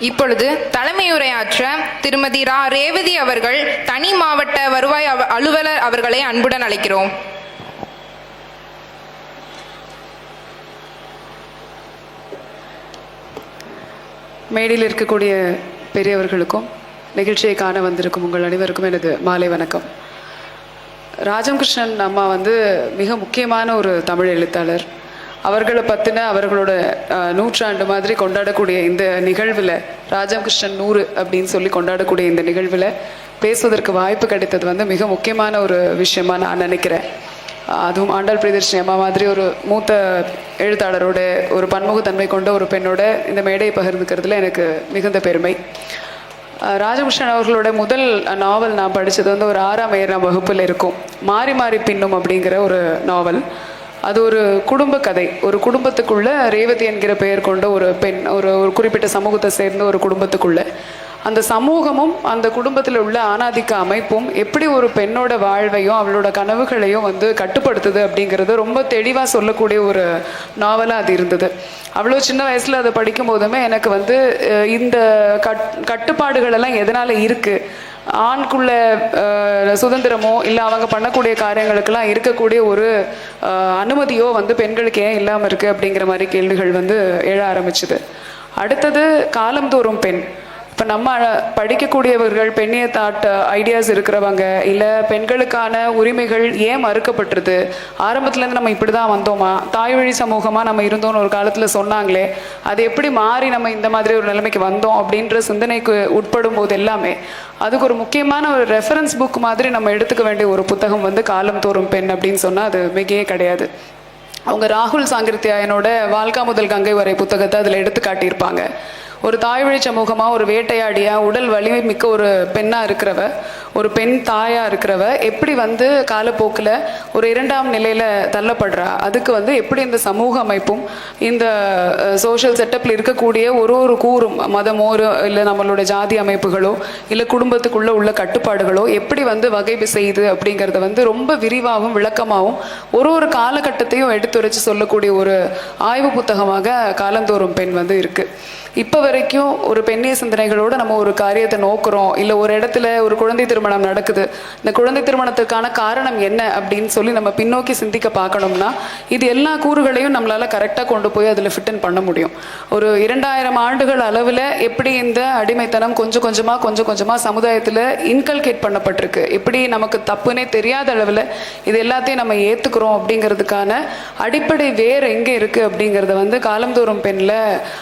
இப்பொழுது தலைமையுரையாற்ற திருமதி ரா. ரேவதி அவர்கள் தனி மாவட்ட வருவாய் அவ- அலுவலர் அவர்களை அன்புடன் அழைக்கிறோம். மேடையில் இருக்கக்கூடிய பெரியவர்களுக்கும் நிகழ்ச்சியை காண வந்திருக்கும் உங்கள் அனைவருக்கும் எனது மாலை வணக்கம். ராஜம் கிருஷ்ணன் அம்மா வந்து மிக முக்கியமான ஒரு தமிழ் எழுத்தாளர். அவர்களை பற்றின அவர்களோட நூற்றாண்டு மாதிரி கொண்டாடக்கூடிய இந்த நிகழ்வில் ராஜாகிருஷ்ணன் நூறு அப்படின்னு சொல்லி கொண்டாடக்கூடிய இந்த நிகழ்வில் பேசுவதற்கு வாய்ப்பு கிடைத்தது வந்து மிக முக்கியமான ஒரு விஷயமா நான் நினைக்கிறேன். அதுவும் ஆண்டாள் பிரியதர்ஷினி அம்மா மாதிரி ஒரு மூத்த எழுத்தாளரோட ஒரு பன்முகத்தன்மை கொண்ட ஒரு பெண்ணோட இந்த மேடையை பகிர்ந்துக்கிறதுல எனக்கு மிகுந்த பெருமை. ராஜகிருஷ்ணன் அவர்களோட முதல் நாவல் நான் படித்தது வந்து ஒரு ஆறாம் ஏழாம் வகுப்பில் இருக்கும். மாறி மாறி பின்னும் அப்படிங்கிற ஒரு நாவல். அது ஒரு குடும்ப கதை. ஒரு குடும்பத்துக்குள்ள ரேவதி என்கிற பெயர் கொண்ட ஒரு பெண் ஒரு ஒரு குறிப்பிட்ட சமூகத்தை சேர்ந்த ஒரு குடும்பத்துக்குள்ள. அந்த சமூகமும் அந்த குடும்பத்தில் உள்ள ஆணாதிக்க அமைப்பும் எப்படி ஒரு பெண்ணோட வாழ்வையும் அவளோட கனவுகளையும் வந்து கட்டுப்படுத்துது அப்படிங்கிறது ரொம்ப தெளிவாக சொல்லக்கூடிய ஒரு நாவலாக அது இருந்தது. அவ்வளோ சின்ன வயசில் அதை படிக்கும் போதுமே எனக்கு வந்து இந்த கட் கட்டுப்பாடுகளெல்லாம் எதனால் இருக்குது ஆண்குள்ள சுதந்திரமோ இல்லை அவங்க பண்ணக்கூடிய காரியங்களுக்கெல்லாம் இருக்கக்கூடிய ஒரு அனுமதியோ வந்து பெண்களுக்கு ஏன் இல்லாமல் இருக்குது அப்படிங்கிற மாதிரி கேள்விகள் வந்து எழ ஆரம்பிச்சுது. அடுத்தது காலந்தோறும் பெண். இப்போ நம்ம படிக்கக்கூடியவர்கள் பெண்ணிய தாட் ஐடியாஸ் இருக்கிறவங்க இல்லை பெண்களுக்கான உரிமைகள் ஏன் மறுக்கப்பட்டிருது? ஆரம்பத்துலேருந்து நம்ம இப்படி தான் வந்தோமா தாய்வழி சமூகமாக நம்ம இருந்தோம்னு ஒரு காலத்தில் சொன்னாங்களே அது எப்படி மாறி நம்ம இந்த மாதிரி ஒரு நிலைமைக்கு வந்தோம் அப்படின்ற சிந்தனைக்கு உட்படும் போது எல்லாமே அதுக்கு ஒரு முக்கியமான ஒரு ரெஃபரன்ஸ் புக் மாதிரி நம்ம எடுத்துக்க வேண்டிய ஒரு புத்தகம் வந்து காலம் தோறும் பெண் அப்படின்னு சொன்னால் அது மிகையே கிடையாது. அவங்க ராகுல் சாங்கிருத்தியாயனோட வாழ்க்கா முதல் கங்கை வரை புத்தகத்தை அதில் எடுத்து காட்டியிருப்பாங்க. ஒரு தாய்வழி சமூகமாக ஒரு வேட்டையாடிய உடல் வலிமை மிக்க ஒரு பெண்ணாக இருக்கிறவ ஒரு பெண் தாயாக இருக்கிறவ எப்படி வந்து காலப்போக்கில் ஒரு இரண்டாம் நிலையில் தள்ளப்படுறா? அதுக்கு வந்து எப்படி இந்த சமூக அமைப்பும் இந்த சோஷியல் செட்டப்பில் இருக்கக்கூடிய ஒரு ஒரு கூறும் மதமோ ஒரு இல்லை நம்மளோட ஜாதி அமைப்புகளோ இல்லை குடும்பத்துக்குள்ளே உள்ள கட்டுப்பாடுகளோ எப்படி வந்து வகை செய்யுது அப்படிங்கிறத வந்து ரொம்ப விரிவாகவும் விளக்கமாகவும் ஒரு ஒரு காலகட்டத்தையும் எடுத்துரைச்சு சொல்லக்கூடிய ஒரு ஆய்வு புத்தகமாக காலந்தோறும் பெண் வந்து இருக்குது இப்போ வரைக்கும் ஒரு பெண்ணிய சிந்தனைகளோட நம்ம ஒரு காரியத்தை நோக்குறோம். இல்லை ஒரு இடத்துல ஒரு குழந்தை திருமணம் நடக்குது. இந்த குழந்தை திருமணத்துக்கான காரணம் என்ன அப்படின்னு சொல்லி நம்ம பின்னோக்கி சிந்திக்க பார்க்கணும்னா இது எல்லா கூறுகளையும் நம்மளால் கரெக்டாக கொண்டு போய் அதில் ஃபிட்டன் பண்ண முடியும். ஒரு இரண்டாயிரம் ஆண்டுகள் அளவில் எப்படி இந்த அடிமைத்தனம் கொஞ்சம் கொஞ்சமாக கொஞ்சம் கொஞ்சமாக சமுதாயத்தில் இன்கல்கேட் பண்ணப்பட்டிருக்கு? எப்படி நமக்கு தப்புனே தெரியாத அளவில் இது எல்லாத்தையும் நம்ம ஏற்றுக்கிறோம் அப்படிங்கிறதுக்கான அடிப்படை வேர் எங்கே இருக்குது அப்படிங்கிறத வந்து காலந்தோறும் பெண்ணில்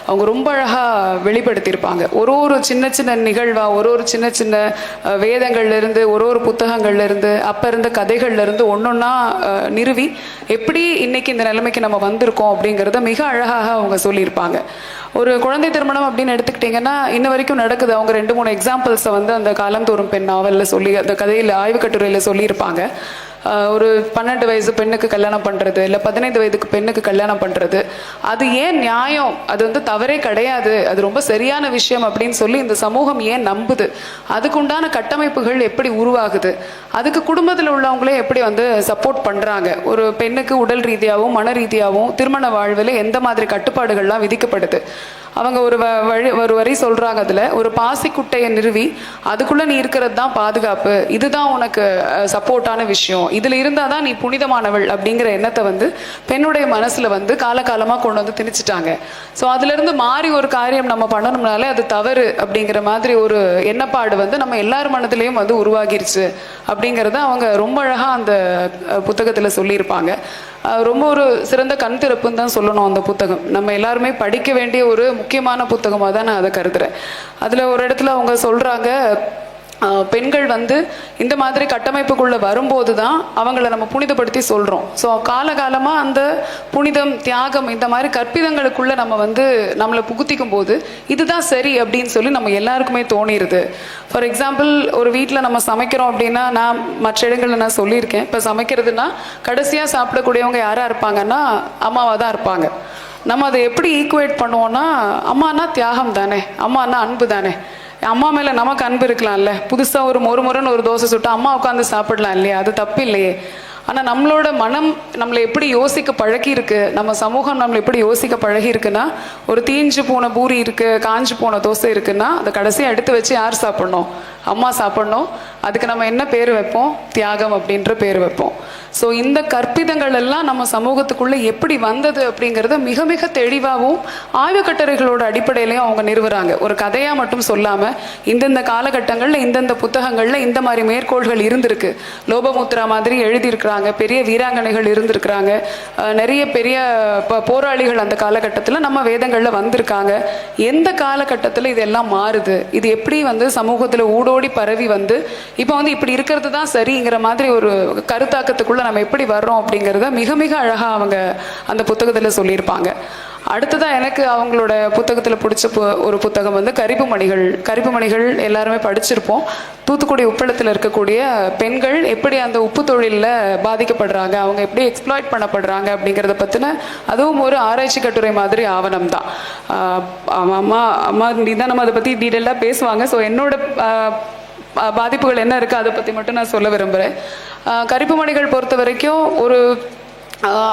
அவங்க ரொம்ப அழகாக வெளிப்படுத்தியிருப்பாங்க. ஒரு ஒரு சின்ன சின்ன நிகழ்வாக ஒரு ஒரு சின்ன சின்ன வேதங்கள்லேருந்து ஒரு ஒரு புத்தகங்கள்லேருந்து அப்போ இருந்த கதைகள்லேருந்து இருந்து நிறுவி எப்படி இன்னைக்கு இந்த நிலைமைக்கு நம்ம வந்திருக்கோம் அப்படிங்கிறத மிக அழகாக அவங்க சொல்லியிருப்பாங்க. ஒரு குழந்தை திருமணம் அப்படின்னு எடுத்துக்கிட்டிங்கன்னா இன்ன வரைக்கும் நடக்குது. அவங்க ரெண்டு மூணு எக்ஸாம்பிள்ஸை வந்து அந்த காலம் தோறும் பெண் நாவலில் சொல்லி அந்த கதையில் ஆய்வு கட்டுரையில் சொல்லியிருப்பாங்க. ஒரு பன்னெண்டு வயசு பெண்ணுக்கு கல்யாணம் பண்ணுறது இல்லை பதினைந்து வயதுக்கு பெண்ணுக்கு கல்யாணம் பண்ணுறது அது ஏன் நியாயம்? அது வந்து தவறே கிடையாது. அது ரொம்ப சரியான விஷயம் அப்படின்னு சொல்லி இந்த சமூகம் ஏன் நம்புது? அதுக்குண்டான கட்டமைப்புகள் எப்படி உருவாகுது? அதுக்கு குடும்பத்தில் உள்ளவங்களே எப்படி வந்து சப்போர்ட் பண்ணுறாங்க ஒரு பெண்ணுக்கு உடல் ரீதியாகவும் மன ரீதியாகவும் திருமண வாழ்வில் எந்த மாதிரி கட்டுப்பாடுகள்லாம் விதிக்கப்படுது? அவங்க ஒரு வ- வழி ஒரு வரி சொல்கிறாங்க அதில். ஒரு பாசிக்குட்டையை நிறுவி அதுக்குள்ளே நீ இருக்கிறது தான் பாதுகாப்பு. இதுதான் உனக்கு சப்போர்ட்டான விஷயம். இதில் இருந்தால் தான் நீ புனிதமானவள் அப்படிங்கிற எண்ணத்தை வந்து பெண்ணுடைய மனசில் வந்து காலகாலமாக கொண்டு வந்து திணிச்சிட்டாங்க. ஸோ அதுலேருந்து மாறி ஒரு காரியம் நம்ம பண்ணணும்னாலே அது தவறு அப்படிங்கிற மாதிரி ஒரு எண்ணப்பாடு வந்து நம்ம எல்லார் மனதிலையும் வந்து உருவாகிருச்சு அப்படிங்கிறத அவங்க ரொம்ப அழகாக அந்த புத்தகத்தில் சொல்லியிருப்பாங்க. ரொம்ப ஒரு சிறந்த கண் திறப்புன்னு தான் சொல்லணும் அந்த புத்தகம். நம்ம எல்லாருமே படிக்க வேண்டிய ஒரு முக்கியமான புத்தகமாக தான் நான் அதை கருதுறேன். அதில் ஒரு இடத்துல அவங்க சொல்கிறாங்க பெண்கள் வந்து இந்த மாதிரி கட்டமைப்புக்குள்ளே வரும்போது தான் அவங்கள நம்ம புனிதப்படுத்தி சொல்கிறோம் ஸோ காலகாலமாக அந்த புனிதம் தியாகம் இந்த மாதிரி கற்பிதங்களுக்குள்ளே நம்ம வந்து நம்மளை புகுத்திக்கும் போது இதுதான் சரி அப்படின்னு சொல்லி நம்ம எல்லாருக்குமே தோணிடுது ஃபார் எக்ஸாம்பிள் ஒரு வீட்டில் நம்ம சமைக்கிறோம் அப்படின்னா நான் மற்ற இடங்களில் நான் சொல்லியிருக்கேன். இப்போ சமைக்கிறதுனா கடைசியாக சாப்பிடக்கூடியவங்க யாராக இருப்பாங்கன்னா அம்மாவாக தான் இருப்பாங்க. நம்ம அதை எப்படி ஈக்குவேட் பண்ணுவோம்னா அம்மானா தியாகம் தானே அம்மானா அன்பு தானே அம்மா மேல நமக்கு அன்பு இருக்கலாம்ல. புதுசா ஒரு மொறு மொறுன்னு ஒரு தோசை சுட்டா அம்மா உட்காந்து சாப்பிடலாம் இல்லையா? அது தப்பு இல்லையே. ஆனால் நம்மளோட மனம் நம்மளை எப்படி யோசிக்க பழகி இருக்கு நம்ம சமூகம் நம்மளை எப்படி யோசிக்க பழகி இருக்குன்னா ஒரு தீஞ்சு போன பூரி இருக்கு காஞ்சு போன தோசை இருக்குன்னா அதை கடைசியாக எடுத்து வச்சு யார் சாப்பிடணும்? அம்மா சாப்பிடணும். அதுக்கு நம்ம என்ன பேர் வைப்போம்? தியாகம் அப்படின்ற பேர் வைப்போம். ஸோ இந்த கற்பிதங்கள் எல்லாம் நம்ம சமூகத்துக்குள்ளே எப்படி வந்தது அப்படிங்கிறத மிக மிக தெளிவாகவும் ஆய்வுக்கட்டுரைகளோட அடிப்படையிலையும் அவங்க நிறுவுறாங்க. ஒரு கதையாக மட்டும் சொல்லாமல் இந்தந்த காலகட்டங்களில் இந்தந்த புத்தகங்களில் இந்த மாதிரி மேற்கோள்கள் இருந்திருக்கு. லோபமுத்ரா மாதிரி எழுதியிருக்கிறாங்க பெரிய வீராங்கனைகள் இருந்திருக்கிறாங்க. நிறைய பெரிய போராளிகள் அந்த காலகட்டத்தில் நம்ம வேதங்களில் வந்திருக்காங்க. எந்த காலகட்டத்தில் இதெல்லாம் மாறுது? இது எப்படி வந்து சமூகத்தில் ஓடி பரவி வந்து இப்போ வந்து இப்படி இருக்கிறது தான் சரிங்கிற மாதிரி ஒரு கருத்தாக்கத்துக்குள்ள நம்ம எப்படி வர்றோம் அப்படிங்கிறத மிக மிக அழகாக அவங்க அந்த புத்தகத்தில் சொல்லியிருப்பாங்க. அடுத்ததான் எனக்கு அவங்களோட புத்தகத்தில் பிடிச்ச பு- ஒரு புத்தகம் வந்து கரிப்பு மணிகள் கரிப்பு மணிகள் எல்லாருமே படிச்சிருப்போம். தூத்துக்குடி உப்பளத்தில் இருக்கக்கூடிய பெண்கள் எப்படி அந்த உப்பு தொழிலில் பாதிக்கப்படுறாங்க அவங்க எப்படி எக்ஸ்ப்ளாய்ட் பண்ணப்படுறாங்க அப்படிங்கிறத பற்றின அதுவும் ஒரு ஆராய்ச்சி கட்டுரை மாதிரி ஆவணம் தான். அம்மா அம்மா தான் நம்ம அதை பற்றி டீட்டெயிலாக பேசுவாங்க. ஸோ என்னோட பாதிப்புகள் என்ன இருக்குது அதை பற்றி மட்டும் நான் சொல்ல விரும்புகிறேன் கரிப்பு மணிகள் பொறுத்த வரைக்கும் ஒரு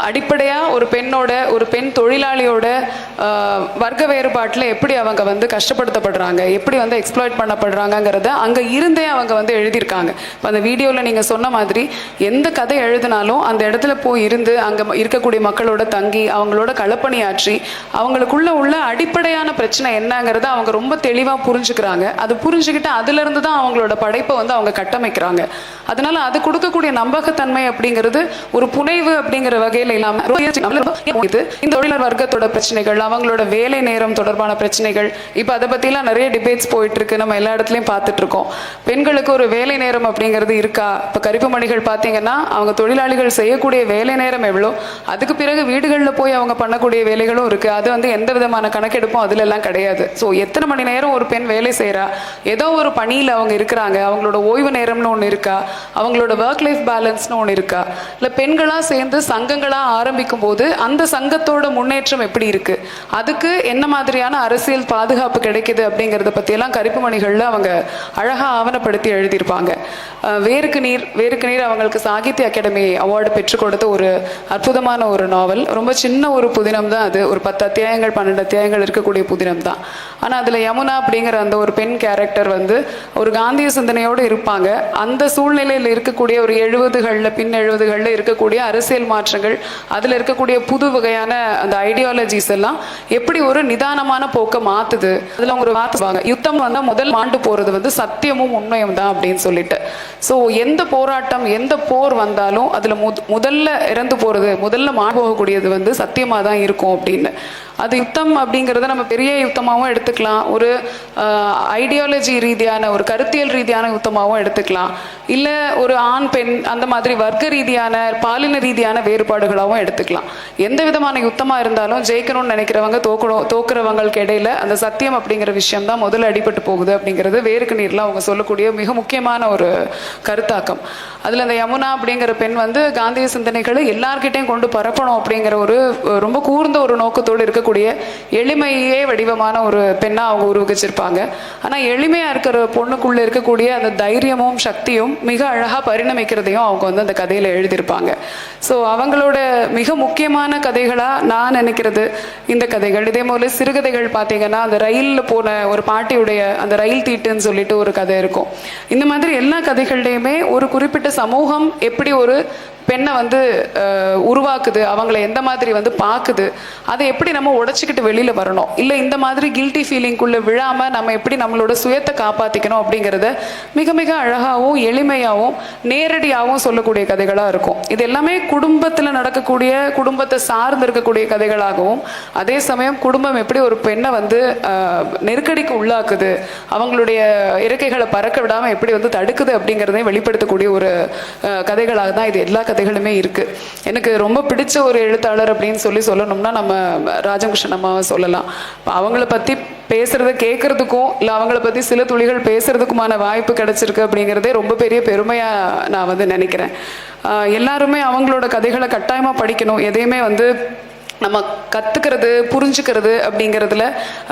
அடிப்படையாக ஒரு பெண்ணோட ஒரு பெண் தொழிலாளியோட வர்க்க வேறுபாட்டில் எப்படி அவங்க வந்து கஷ்டப்படுத்தப்படுறாங்க எப்படி வந்து எக்ஸ்ப்ளாய்ட் பண்ணப்படுறாங்கங்கிறத அங்கே இருந்தே அவங்க வந்து எழுதியிருக்காங்க. இப்போ அந்த வீடியோவில் நீங்கள் சொன்ன மாதிரி எந்த கதை எழுதினாலும் அந்த இடத்துல போய் இருந்து அங்கே இருக்கக்கூடிய மக்களோட தங்கி அவங்களோட களப்பணியாற்றி அவங்களுக்குள்ள உள்ள அடிப்படையான பிரச்சனை என்னங்கிறத அவங்க ரொம்ப தெளிவாக புரிஞ்சுக்கிறாங்க. அது புரிஞ்சுக்கிட்டு அதுலேருந்து தான் அவங்களோட படைப்பை வந்து அவங்க கட்டமைக்கிறாங்க. அதனால அது கொடுக்கக்கூடிய நம்பகத்தன்மை அப்படிங்கிறது ஒரு புனைவு அப்படிங்கிற வகையில் இல்லாமல் இது இந்த தொழிலர் வர்க்கத்தோட பிரச்சனைகள் அவங்களோட வேலை நேரம் தொடர்பான பிரச்சனைகள் இப்போ அதை பற்றிலாம் நிறைய டிபேட்ஸ் போயிட்டு இருக்கு நம்ம எல்லா இடத்துலையும் பார்த்துட்டு இருக்கோம் பெண்களுக்கு ஒரு வேலை நேரம் அப்படிங்கிறது இருக்கா? இப்போ கருப்பு மணிகள் பார்த்தீங்கன்னா அவங்க தொழிலாளிகள் செய்யக்கூடிய வேலை நேரம் எவ்வளோ? அதுக்கு பிறகு வீடுகளில் போய் அவங்க பண்ணக்கூடிய வேலைகளும் இருக்கு. அது வந்து எந்த விதமான கணக்கெடுப்பும் அதுல எல்லாம் கிடையாது. ஸோ எத்தனை மணி நேரம் ஒரு பெண் வேலை செய்கிறா ஏதோ ஒரு பணியில் அவங்க இருக்கிறாங்க. அவங்களோட ஓய்வு நேரம்னு ஒன்று இருக்கா? அவங்களோட ஒர்க் லைஃப் பேலன்ஸ்னு ஒன்று இருக்கா? இல்லை பெண்களாக சேர்ந்து சங்க சங்கங்களாக ஆரம்பிக்கும் போது அந்த சங்கத்தோட முன்னேற்றம் எப்படி இருக்கு? அதுக்கு என்ன மாதிரியான அரசியல் பாதுகாப்பு கிடைக்குது அப்படிங்கிறத பற்றியெல்லாம் கருப்பு மணிகளில் அவங்க அழகாக ஆவணப்படுத்தி எழுதியிருப்பாங்க. வேருக்கு நீர் வேருக்கு நீர் அவங்களுக்கு சாகித்ய அகாடமி அவார்டு பெற்றுக் கொடுத்த ஒரு அற்புதமான ஒரு நாவல். ரொம்ப சின்ன ஒரு புதினம் தான் அது. ஒரு பத்து அத்தியாயங்கள் பன்னெண்டு அத்தியாயங்கள் இருக்கக்கூடிய புதினம் தான். ஆனால் அதில் யமுனா அப்படிங்கிற அந்த ஒரு பெண் கேரக்டர் வந்து ஒரு காந்திய சிந்தனையோடு இருப்பாங்க. அந்த சூழ்நிலையில் இருக்கக்கூடிய ஒரு எழுபதுகளில் பின் எழுபதுகளில் இருக்கக்கூடிய அரசியல் மாற்றங்கள் அதில் இருக்கக்கூடிய புது வகையான அந்த ஐடியாலஜிஸ் எல்லாம் எப்படி ஒரு நிதானமான போக்கை மாத்துது அதில் அவங்க ஒரு யுத்தம் வந்து முதல் ஆண்டு போறது வந்து சத்தியமும் உண்மையும் தான் அப்படின்னு சொல்லிட்டு. ஸோ எந்த போராட்டம் எந்த போர் வந்தாலும் அதில் முதல்ல இறந்து போறது முதல்ல மாண்டு போகக்கூடியது வந்து சத்தியமாக தான் இருக்கும் அப்படின்னு. அது யுத்தம் அப்படிங்கிறத நம்ம பெரிய யுத்தமாகவும் எடுத்துக்கலாம் ஒரு ஐடியாலஜி ரீதியான ஒரு கருத்தியல் ரீதியான யுத்தமாகவும் எடுத்துக்கலாம். இல்லை ஒரு ஆண் பெண் அந்த மாதிரி வர்க்க ரீதியான பாலின ரீதியான வேறு வேறுபாடுகளாகவும் எடுத்துக்கலாம். எந்த விதமான யுத்தமாக இருந்தாலும் ஜெயிக்கணும்னு நினைக்கிறவங்க தோக்கணும் தோக்குறவங்களுக்கு இடையில அந்த சத்தியம் அப்படிங்கிற விஷயம் தான் முதல்ல அடிபட்டு போகுது அப்படிங்கிறது வேருக்கு நீர்ல அவங்க சொல்லக்கூடிய மிக முக்கியமான ஒரு கருத்தாக்கம். அதில் அந்த யமுனா அப்படிங்கிற பெண் வந்து காந்திய சிந்தனைகளை எல்லார்கிட்டையும் கொண்டு பரப்பணும் அப்படிங்கிற ஒரு ரொம்ப கூர்ந்த ஒரு நோக்கத்தோடு இருக்கக்கூடிய எளிமையே வடிவமான ஒரு பெண்ணாக அவங்க உருவகிச்சிருப்பாங்க ஆனால் எளிமையாக இருக்கிற பொண்ணுக்குள்ளே இருக்கக்கூடிய அந்த தைரியமும் சக்தியும் மிக அழகாக பரிணமிக்கிறதையும் அவங்க வந்து அந்த கதையில் எழுதியிருப்பாங்க. ஸோ அவங்க அவங்களோட மிக முக்கியமான கதைகளா நான் நினைக்கிறது இந்த கதைகள். இதே போல சிறுகதைகள் பார்த்தீங்கன்னா அந்த ரயிலில் போன ஒரு பாட்டியுடைய அந்த ரயில் தீட்டுன்னு சொல்லிட்டு ஒரு கதை இருக்கும். இந்த மாதிரி எல்லா கதைகள்லையுமே ஒரு குறிப்பிட்ட சமூகம் எப்படி ஒரு பெண்ணை வந்து உருவாக்குது அவங்கள எந்த மாதிரி வந்து பார்க்குது அதை எப்படி நம்ம உடைச்சிக்கிட்டு வெளியில் வரணும்? இல்லை இந்த மாதிரி கில்ட்டி ஃபீலிங்குள்ளே விழாமல் நம்ம எப்படி நம்மளோட சுயத்தை காப்பாற்றிக்கணும் அப்படிங்கிறத மிக மிக அழகாகவும் எளிமையாகவும் நேரடியாகவும் சொல்லக்கூடிய கதைகளாக இருக்கும். இது எல்லாமே குடும்பத்தில் நடக்கக்கூடிய குடும்பத்தை சார்ந்து இருக்கக்கூடிய கதைகளாகவும் அதே சமயம் குடும்பம் எப்படி ஒரு பெண்ணை வந்து நெருக்கடிக்கு உள்ளாக்குது அவங்களுடைய இறக்கைகளை பறக்க விடாமல் எப்படி வந்து தடுக்குது அப்படிங்கிறதையும் வெளிப்படுத்தக்கூடிய ஒரு கதைகளாக தான் இது எல்லா கதைகளுமே இருக்கு. எனக்கு ரொம்ப பிடிச்ச ஒரு எழுத்தாளர் அப்படின்னு சொல்லி சொல்லணும்னா நம்ம ராஜகிருஷ்ணன் அம்மாவை சொல்லலாம். அவங்கள பத்தி பேசுறத கேட்கறதுக்கும் இல்லை அவங்கள பத்தி சில துளிகள் பேசுறதுக்குமான வாய்ப்பு கிடைச்சிருக்கு அப்படிங்கிறதே ரொம்ப பெரிய பெருமையா நான் வந்து நினைக்கிறேன். எல்லாருமே அவங்களோட கதைகளை கட்டாயமா படிக்கணும். எதையுமே வந்து நம்ம கத்துக்கிறது புரிஞ்சுக்கிறது அப்படிங்கிறதுல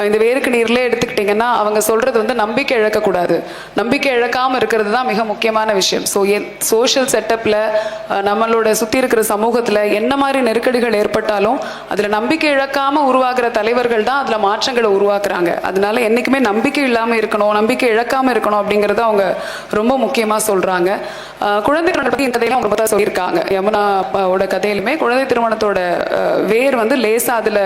இந்த வேருக்கு நீர்ல எடுத்துக்கிட்டிங்கன்னா அவங்க சொல்றது வந்து நம்பிக்கை இழக்கக்கூடாது. நம்பிக்கை இழக்காம இருக்கிறது தான் மிக முக்கியமான விஷயம். ஸோ சோஷியல் செட்டப்ல நம்மளோட சுத்தி இருக்கிற சமூகத்துல என்ன மாதிரி நெருக்கடிகள் ஏற்பட்டாலும் அதுல நம்பிக்கை இழக்காம உருவாகிற தலைவர்கள் தான் அதுல மாற்றங்களை உருவாக்குறாங்க. அதனால என்னைக்குமே நம்பிக்கை இல்லாம இருக்கணும் நம்பிக்கை இழக்காம இருக்கணும் அப்படிங்கிறத அவங்க ரொம்ப முக்கியமா சொல்றாங்க. குழந்தை திருமணத்தை பத்தி இந்த கதையில அவங்க பார்த்தா சொல்லியிருக்காங்க. யமுனா அப்பாவோட கதையிலுமே குழந்தை திருமணத்தோட வேர் பேர் வந்து லேசா அதுல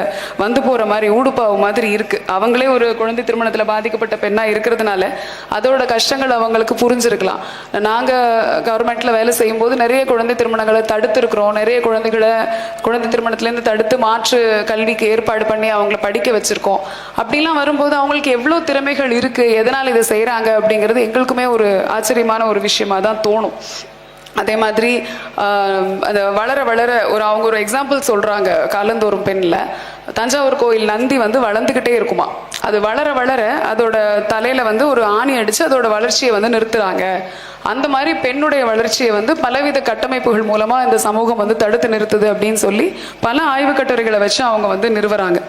வந்து போற மாதிரி ஊடுப்பாவு மாதிரி இருக்கு. அவங்களே ஒரு குழந்தை திருமணத்துல பாதிக்கப்பட்ட பெண்ணா இருக்கிறதுனால அதோட கஷ்டங்கள் அவங்களுக்கு புரிஞ்சிருக்கலாம். நாங்க கவர்மெண்ட்ல வேலை செய்யும் போது நிறைய குழந்தை திருமணங்களை தடுத்திருக்கிறோம். நிறைய குழந்தைகளை குழந்தை திருமணத்துல இருந்து தடுத்து மாற்று கல்விக்கு ஏற்பாடு பண்ணி அவங்கள படிக்க வச்சிருக்கோம். அப்படிலாம் வரும்போது அவங்களுக்கு எவ்வளவு திறமைகள் இருக்கு? எதனால் இதை செய்யறாங்க அப்படிங்கிறது எங்களுக்குமே ஒரு ஆச்சரியமான ஒரு விஷயமா தான் தோணும். அதே மாதிரி அந்த வளர வளர ஒரு அவங்க ஒரு எக்ஸாம்பிள் சொல்றாங்க காலந்தோறும் பெண்ணில் தஞ்சாவூர் கோயில் நந்தி வந்து வளர்ந்துக்கிட்டே இருக்குமா. அது வளர வளர அதோட தலையில வந்து ஒரு ஆணி அடிச்சு அதோட வளர்ச்சியை வந்து நிறுத்துறாங்க. அந்த மாதிரி பெண்ணுடைய வளர்ச்சியை வந்து பலவித கட்டமைப்புகள் மூலமாக இந்த சமூகம் வந்து தடுத்து நிறுத்துது அப்படின்னு சொல்லி பல ஆய்வு கட்டுரைகளை வச்சு அவங்க வந்து நிறுவறாங்க.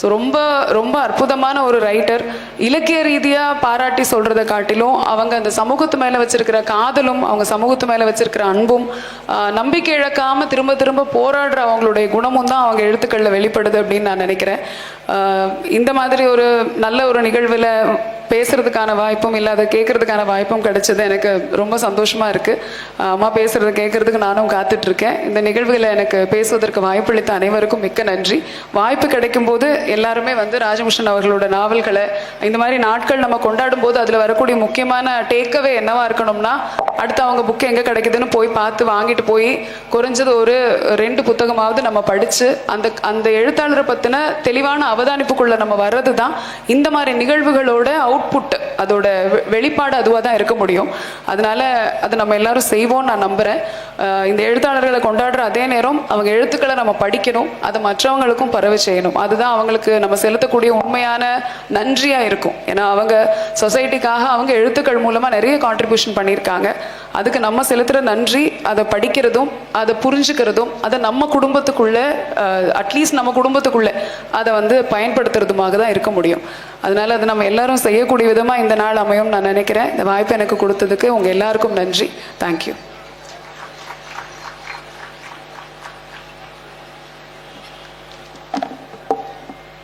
ஸோ ரொம்ப ரொம்ப அற்புதமான ஒரு ரைட்டர் இலக்கிய ரீதியாக பாராட்டி சொல்கிறத காட்டிலும் அவங்க அந்த சமூகத்து மேலே வச்சிருக்கிற காதலும் அவங்க சமூகத்து மேலே வச்சிருக்கிற அன்பும் நம்பிக்கை இழக்காமல் திரும்ப திரும்ப போராடுற அவங்களுடைய குணமும் தான் அவங்க எழுத்துக்களில் வெளிப்படுது அப்படின்னு நான் நினைக்கிறேன். இந்த மாதிரி ஒரு நல்ல ஒரு நிகழ்வில் பேசுறதுக்கான வாய்ப்பும் இல்லாத கேட்கறதுக்கான வாய்ப்பும் கிடைச்சது. எனக்கு ரொம்ப சந்தோஷமா இருக்கு. அம்மா பேசுறது கேட்கறதுக்கு நானும் காத்துட்டு இருக்கேன் இந்த நிகழ்வுகளை எனக்கு பேசுவதற்கு வாய்ப்பளித்த அனைவருக்கும் மிக்க நன்றி. வாய்ப்பு கிடைக்கும் போது எல்லாருமே வந்து ராஜமுஷன் அவர்களோட நாவல்களை இந்த மாதிரி நாட்கள் நம்ம கொண்டாடும் போது அதுல வரக்கூடிய முக்கியமான டேக்கவே என்னவா இருக்கணும்னா அடுத்து அவங்க புக் எங்க கிடைக்குதுன்னு போய் பார்த்து வாங்கிட்டு போய் குறைஞ்சது ஒரு ரெண்டு புத்தகமாவது நம்ம படிச்சு அந்த அந்த எழுத்தாளரை பத்தின தெளிவான அவதானிப்புக்குள்ள நம்ம வர்றது தான் இந்த மாதிரி நிகழ்வுகளோட அவுட்புட் அதோட வெ- வெளிப்பாடு அதுவாக தான் இருக்க முடியும். அதனால அது நம்ம எல்லாரும் செய்வோம்னு நான் நம்புகிறேன் இந்த எழுத்தாளர்களை கொண்டாடுற அதே நேரம் அவங்க எழுத்துக்களை நம்ம படிக்கணும். அதை மற்றவங்களுக்கும் பரவ செய்யணும். அதுதான் அவங்களுக்கு நம்ம செலுத்தக்கூடிய உண்மையான நன்றியாக இருக்கும். ஏன்னா அவங்க சொசைட்டிக்காக அவங்க எழுத்துக்கள் மூலமாக நிறைய கான்ட்ரிபியூஷன் பண்ணியிருக்காங்க. அதுக்கு நம்ம செலுத்துகிற நன்றி அதை படிக்கிறதும் அதை புரிஞ்சுக்கிறதும் அதை நம்ம குடும்பத்துக்குள்ள அட்லீஸ்ட் நம்ம குடும்பத்துக்குள்ளே அதை வந்து பயன்படுத்துறதுமாக தான் இருக்க முடியும். அதனால் அது நம்ம எல்லாரும் செய்யக்கூடிய விதமாக இந்த நாள் அமையும் நான் நினைக்கிறேன். இந்த வாய்ப்பு எனக்கு கொடுத்ததுக்கு உங்கள் எல்லாருக்கும் நன்றி. தேங்க்யூ